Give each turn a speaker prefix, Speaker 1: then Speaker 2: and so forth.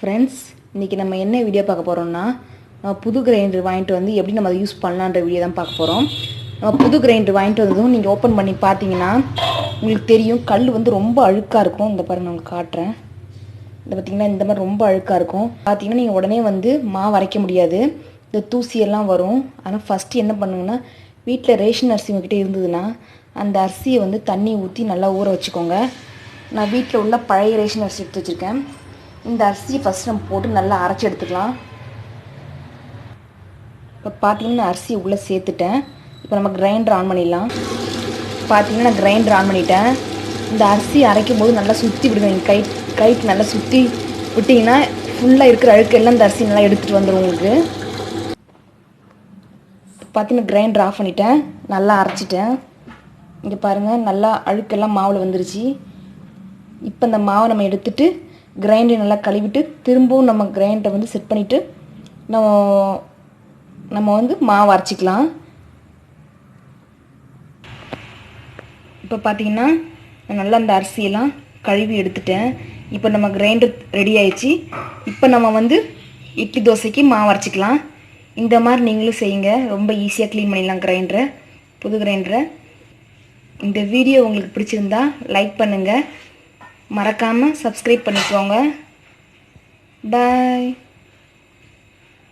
Speaker 1: Friends இன்றைக்கி நம்ம என்ன வீடியோ பார்க்க போகிறோம்னா நம்ம புது கிரைண்டர் வாங்கிட்டு வந்து எப்படி நம்ம அதை யூஸ் பண்ணலான்ற வீடியோ தான் பார்க்க போகிறோம் நம்ம புது கிரைண்டர் வாங்கிட்டு வந்ததும் நீங்கள் ஓப்பன் பண்ணி பார்த்தீங்கன்னா உங்களுக்கு தெரியும் கல் வந்து ரொம்ப அழுக்காக இருக்கும். இந்த பாருங்க நான் உங்களுக்கு காட்டுறேன். இந்த பார்த்தீங்கன்னா இந்த மாதிரி ரொம்ப அழுக்காக இருக்கும். பார்த்தீங்கன்னா நீங்கள் உடனே வந்து மாவு அரைக்க முடியாது. இந்த தூசியெல்லாம் வரும். ஆனால் ஃபஸ்ட்டு என்ன பண்ணுங்கன்னா வீட்டில் ரேஷன் அரிசி உங்ககிட்ட இருந்ததுன்னா அந்த அரிசியை வந்து தண்ணி ஊற்றி நல்லா ஊற வச்சுக்கோங்க. நான் வீட்டில் உள்ள பழைய ரேஷன் அரிசி எடுத்து வச்சுருக்கேன். இந்த அரிசியை ஃபஸ்ட் நம்ம போட்டு நல்லா அரைச்சி எடுத்துக்கலாம். இப்போ பார்த்தீங்கன்னா நான் அரிசியை உள்ளே சேர்த்துட்டேன். இப்போ நம்ம கிரைண்டர் ஆன் பண்ணிடலாம். பார்த்தீங்கன்னா நான் கிரைண்டர் ஆன் பண்ணிட்டேன். இந்த அரிசி அரைக்கும் போது நல்லா சுற்றி விடுங்க. நீங்கள் கை கைக்கு நல்லா சுற்றி விட்டிங்கன்னா ஃபுல்லாக இருக்கிற அழுக்கெல்லாம் இந்த அரிசி நல்லா எடுத்துகிட்டு வந்துடும் உங்களுக்கு. பார்த்தீங்கன்னா கிரைண்டர் ஆஃப் பண்ணிட்டேன். நல்லா அரைச்சிட்டேன். இங்கே பாருங்கள் நல்லா அழுக்கெல்லாம் மாவில் வந்துருச்சு. இப்போ இந்த மாவை நம்ம எடுத்துட்டு கிரைண்டர் நல்லா கழுவிட்டு திரும்பவும் நம்ம கிரைண்டரை வந்து செட் பண்ணிவிட்டு நம்ம நம்ம வந்து மாவு அரைச்சிக்கலாம். இப்போ பார்த்தீங்கன்னா நல்லா அந்த அரிசியெல்லாம் கழுவி எடுத்துட்டேன். இப்போ நம்ம கிரைண்டர் ரெடி ஆயிடுச்சு. இப்போ நம்ம வந்து இட்லி தோசைக்கு மாவு அரைச்சிக்கலாம். இந்த மாதிரி நீங்களும் செய்யுங்க. ரொம்ப ஈஸியாக க்ளீன் பண்ணிடலாம் கிரைண்டரை புது கிரைண்டரை இந்த வீடியோ உங்களுக்கு பிடிச்சிருந்தா லைக் பண்ணுங்கள் மறக்காமல் சப்ஸ்கிரைப் பண்ணிக்கோங்க பாய்